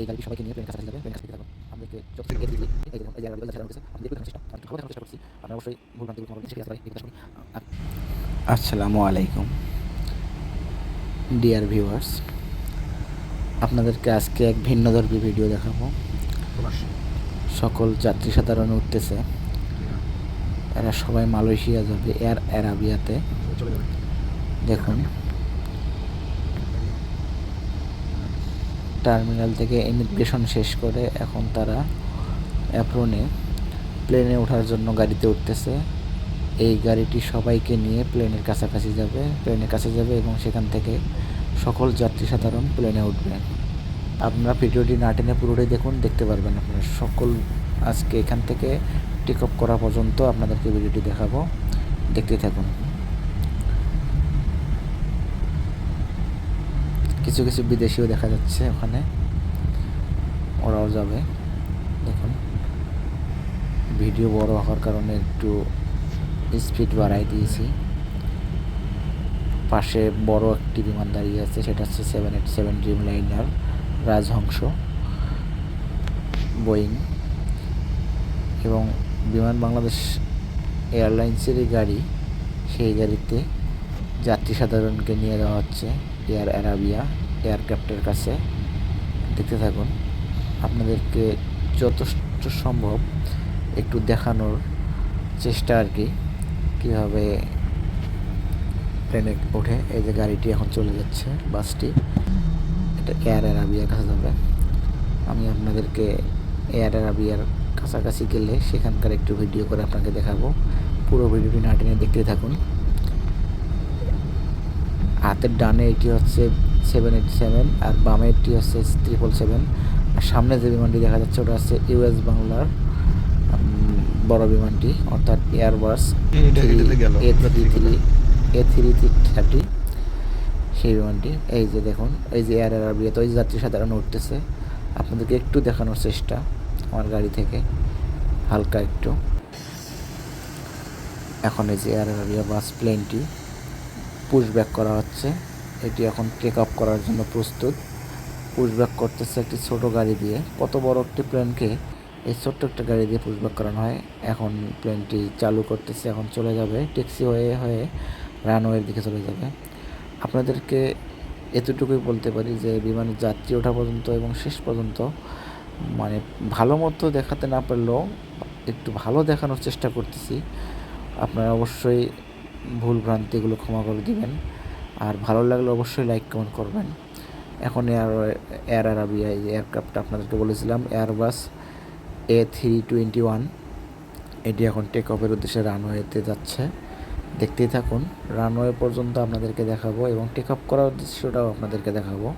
এই সবাইকে নিয়ে যাবে থাকো আসসালামু আলাইকুম। ডিয়ার ভিউয়ার্স আপনাদেরকে আজকে এক ভিন্ন ভিন্নধর্মী ভিডিও দেখাবো। সকল যাত্রী সাধারণ উঠতেছে। এরা সবাই মালয়েশিয়া যাবে, এয়ার অ্যারাবিয়াতে দেখুন। টার্মিনাল থেকে ইমিগ্রেশন শেষ করে এখন তারা অ্যাপ্রনে প্লেনে ওঠার জন্য গাড়িতে উঠতেছে। এই গাড়িটি সবাইকে নিয়ে প্লেনের কাছাকাছি যাবে প্লেনের কাছে যাবে এবং সেখান থেকে সকল যাত্রী সাধারণ প্লেনে উঠবে। আপনারা ভিডিওটি না টেনে পুরোটাই দেখুন, দেখতে পারবেন আপনারা। সকল আজকে এখান থেকে টেক অফ করা পর্যন্ত আপনাদেরকে ভিডিওটি দেখাবো। দেখতে থাকুন। কিছু কিছু বিদেশিও দেখা যাচ্ছে ওখানে। ওরাও যাবে। দেখুন। ভিডিও বড় হওয়ার কারণে একটু স্পিড বাড়াই দিয়েছি। পাশে বড় একটি বিমান দাঁড়িয়ে আছে, সেটা হচ্ছে seven eight seven dreamliner Rajhans Boeing এবং বিমান বাংলাদেশ এয়ারলাইন্সেরই গাড়ি, সেই গাড়িতে যাত্রী সাধারণকে নিয়ে যাওয়া হচ্ছে এয়ার অ্যারাবিয়া এয়ারক্রাফটের কাছে। দেখতে থাকুন, আপনাদেরকে যথেষ্ট সম্ভব একটু দেখানোর চেষ্টা আর কি, কীভাবে প্লেনে ওঠে এই যে গাড়িটি এখন চলে যাচ্ছে, বাসটি। এটা এয়ার অ্যারাবিয়ার কাছে যাবে। আমি আপনাদেরকে এয়ার অ্যারাবিয়ার কাছাকাছি গেলে সেখানকার একটু ভিডিও করে আপনাকে দেখাবো। পুরো ভিডিওটি না টেনে দেখতে থাকুন। হাতের ডানে এটি হচ্ছে সেভেন এইট সেভেন আর বামে এটি হচ্ছে ত্রিপল সেভেন আর সামনে যে বিমানটি দেখা যাচ্ছে ওটা হচ্ছে ইউএস বাংলার বড় বিমানটি অর্থাৎ Airbus. A three three A three thirty সেই বিমানটি। এই যে দেখুন এই যে এয়ার অ্যারাবিয়াতে ওই যাত্রী সাধারণ উঠতেছে। আপনাদেরকে একটু দেখানোর চেষ্টা আমার গাড়ি থেকে হালকা একটু। এখন এই যে এয়ার অ্যারাবিয়া বাস প্লেনটি পুশ ব্যাক করা হচ্ছে। এটি এখন টেক আপ করার জন্য প্রস্তুত। পুশ ব্যাক করতেছে একটি ছোট গাড়ি দিয়ে। কত বড় একটি প্লেনকে এই ছোট্ট একটা গাড়ি দিয়ে পুশ ব্যাক করানো হয়। এখন প্লেনটি চালু করতেছে, এখন চলে যাবে। ট্যাক্সি হয়ে হয়ে রানওয়ের দিকে চলে যাবে। আপনাদেরকে এতটুকুই বলতে পারি যে, বিমানের যাত্রী ওঠা পর্যন্ত এবং শেষ পর্যন্ত মানে ভালো মতো দেখাতে না পারলেও একটু ভালো দেখানোর চেষ্টা করতেছি। আপনারা অবশ্যই ভুল ভ্রান্তিগুলো ক্ষমা করে দিবেন। আর ভালো লাগলে অবশ্যই লাইক কমেন্ট করবেন। এখন এয়ার এয়ার আরাবিয়া এই এয়ারক্রাফট আপনাদেরকে বলেছিলাম Airbus A three twenty one এটি এখন টেক অফের উদ্দেশ্যে রানওয়েতে যাচ্ছে। দেখতেই থাকুন রানওয়ে পর্যন্ত আপনাদেরকে দেখাবো এবং টেক অফ করার উদ্দেশ্যটাও আপনাদেরকে দেখাবো।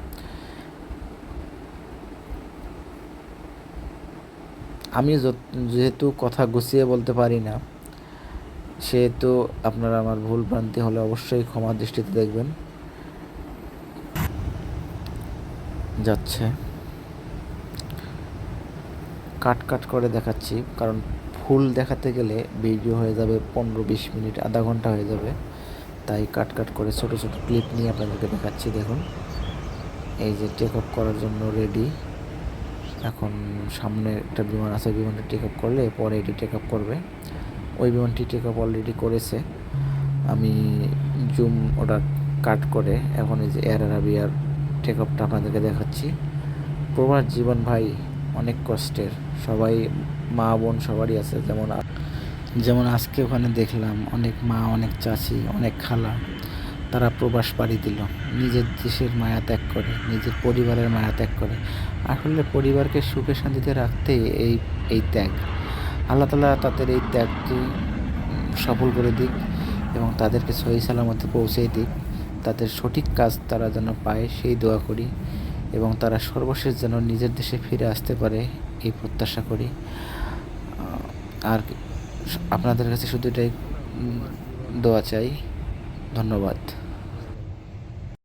আমি যেহেতু কথা গুছিয়ে বলতে পারি না সেহেতু আপনারা আমার ভুল ভ্রান্তি হলে অবশ্যই ক্ষমা দৃষ্টিতে দেখবেন। যাচ্ছে। কাট কাট করে দেখাচ্ছি, কারণ ফুল দেখাতে গেলে ভিডিও হয়ে যাবে পনেরো বিশ মিনিট, আধা ঘণ্টা হয়ে যাবে। তাই কাট কাট করে ছোট ছোট ক্লিপ নিয়ে আপনাদেরকে দেখাচ্ছি, দেখুন। এই যে টেক অফ করার জন্য রেডি এখন সামনে একটা বিমান আছে, বিমানটা টেক আপ করলে পরে এটি টেক আপ করবে। ওই বিমানটি টেক আপ অলরেডি করেছে। আমি জুম ওটা কাট করে এখন এই যে এয়ার আরাবিয়ার টেক আপটা আপনাদেরকে দেখাচ্ছি। প্রবাস জীবন ভাই অনেক কষ্টের। সবাই মা, বোন সবারই আছে। যেমন যেমন আজকে ওখানে দেখলাম অনেক মা, অনেক চাচি, অনেক খালা, তারা প্রবাস পাড়ি দিল। নিজের দেশের মায়া ত্যাগ করে, নিজের পরিবারের মায়া ত্যাগ করে। আসলে পরিবারকে সুখে শান্তিতে রাখতে এই এই ত্যাগ। আল্লাহ তালা তাদের এই ত্যাগটি উম, সফল করে দিক এবং তাদেরকে সহি সালামতে পৌঁছে দিক। তাদের সঠিক কাজ তারা যেন পায় সেই দোয়া করি এবং তারা সর্বশেষ যেন নিজের দেশে ফিরে আসতে পারে এই প্রত্যাশা করি। আর আপনাদের কাছে শুধু এটাই দোয়া চাই। ধন্যবাদ।